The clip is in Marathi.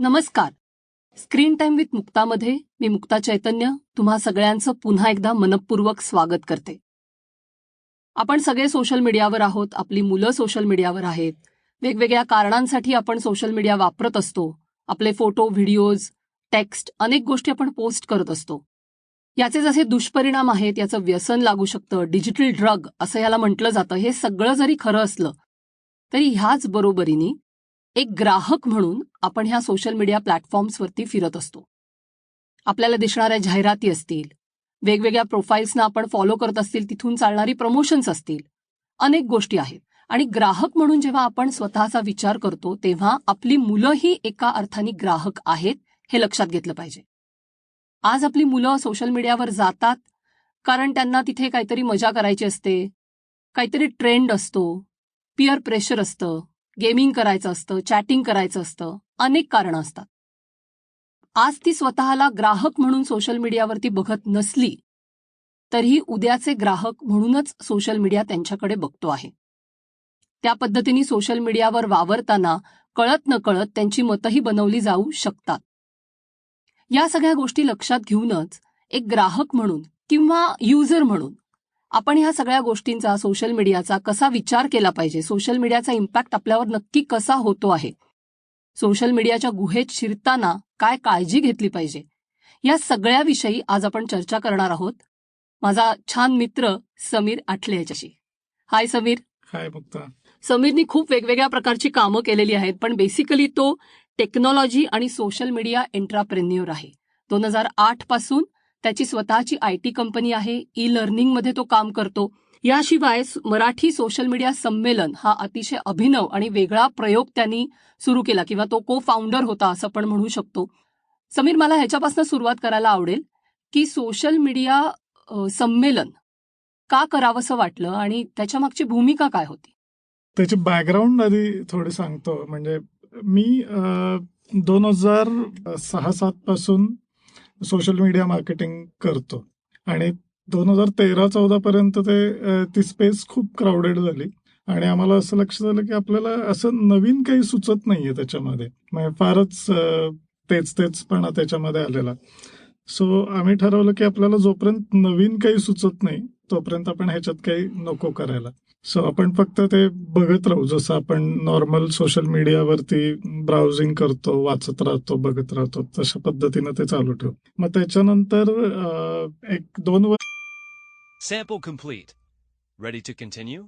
नमस्कार. स्क्रीन टाइम विथ मुक्तामध्ये मी मुक्ता चैतन्य तुम्हा सगळ्यांचं पुन्हा एकदा मनपूर्वक स्वागत करते. आपण सगळे सोशल मीडियावर आहोत आपली मुलं सोशल मीडियावर आहेत. वेगवेगळ्या कारणांसाठी आपण सोशल मीडिया वापरत असतो. आपले फोटो व्हिडिओज टेक्स्ट अनेक गोष्टी आपण पोस्ट करत असतो. याचे जसे दुष्परिणाम आहेत याचं व्यसन लागू शकतं डिजिटल ड्रग असं याला म्हटलं जातं हे सगळं जरी खरं असलं तरी ह्याच बरोबरीने एक ग्राहक म्हणून आपण ह्या सोशल मीडिया प्लॅटफॉर्म्सवरती फिरत असतो. आपल्याला दिसणाऱ्या जाहिराती असतील वेगवेगळ्या प्रोफाईल्सना आपण फॉलो करत असतील तिथून चालणारी प्रमोशन्स असतील अनेक गोष्टी आहेत. आणि ग्राहक म्हणून जेव्हा आपण स्वतःचा विचार करतो तेव्हा आपली मुलंही एका अर्थाने ग्राहक आहेत हे लक्षात घेतलं पाहिजे. आज आपली मुलं सोशल मीडियावर जातात कारण त्यांना तिथे काहीतरी मजा करायची असते काहीतरी ट्रेंड असतो पिअर प्रेशर असतं गेमिंग करायचं असतं चॅटिंग करायचं असतं अनेक कारणं असतात. आज ती स्वतःला ग्राहक म्हणून सोशल मीडियावरती बघत नसली तरीही उद्याचे ग्राहक म्हणूनच सोशल मीडिया त्यांच्याकडे बघतो आहे. त्या पद्धतीने सोशल मीडियावर वावरताना कळत नकळत त्यांची मतंही बनवली जाऊ शकतात. या सगळ्या गोष्टी लक्षात घेऊनच एक ग्राहक म्हणून किंवा युजर म्हणून आपण ह्या सगळ्या गोष्टींचा सोशल मीडियाचा कसा विचार केला पाहिजे? सोशल मीडियाचा इम्पॅक्ट आपल्यावर नक्की कसा होतो आहे? सोशल मीडियाच्या गुहेत शिरताना काय काळजी घेतली पाहिजे? या सगळ्याविषयी आज आपण चर्चा करणार आहोत. माझा छान मित्र समीर आठले याच्याशी. हाय समीर. हाय मुक्ता. समीरनी खूप वेगवेगळ्या प्रकारची कामं केलेली आहेत पण बेसिकली तो टेक्नॉलॉजी आणि सोशल मीडिया एंट्राप्रेन्युअर आहे. दोन हजार आठपासून त्याची स्वतःची आय टी कंपनी आहे ई लर्निंगमध्ये तो काम करतो. याशिवाय मराठी सोशल मीडिया संमेलन हा अतिशय अभिनव आणि वेगळा प्रयोग त्यांनी सुरू केला किंवा तो को फाउंडर होता असं पण म्हणू शकतो. समीर मला ह्याच्यापासून सुरुवात करायला आवडेल की सोशल मीडिया संमेलन का करावंसं वाटलं आणि त्याच्या मागची भूमिका काय होती? त्याची बॅकग्राऊंड आधी थोडे सांगतो. म्हणजे मी दोन हजार सहा सात पासून सोशल मीडिया मार्केटिंग करतो. आणि दोन हजार तेरा चौदा पर्यंत ते ती स्पेस खूप क्राऊडेड झाली. आणि आम्हाला असं लक्ष झालं की आपल्याला असं नवीन काही सुचत नाहीये त्याच्यामध्ये. म्हणजे फारच तेच तेचपणा त्याच्यामध्ये आलेला. सो आम्ही ठरवलं की आपल्याला जोपर्यंत नवीन काही सुचत नाही तोपर्यंत आपण ह्याच्यात काही नको करायला. सो आपण फक्त ते बघत राहू. जसं आपण नॉर्मल सोशल मीडियावरती ब्राउझिंग करतो वाचत राहतो बघत राहतो तशा पद्धतीनं ते चालू ठेवू. मग त्याच्यानंतर एक दोन वर्ष sample complete ready to continue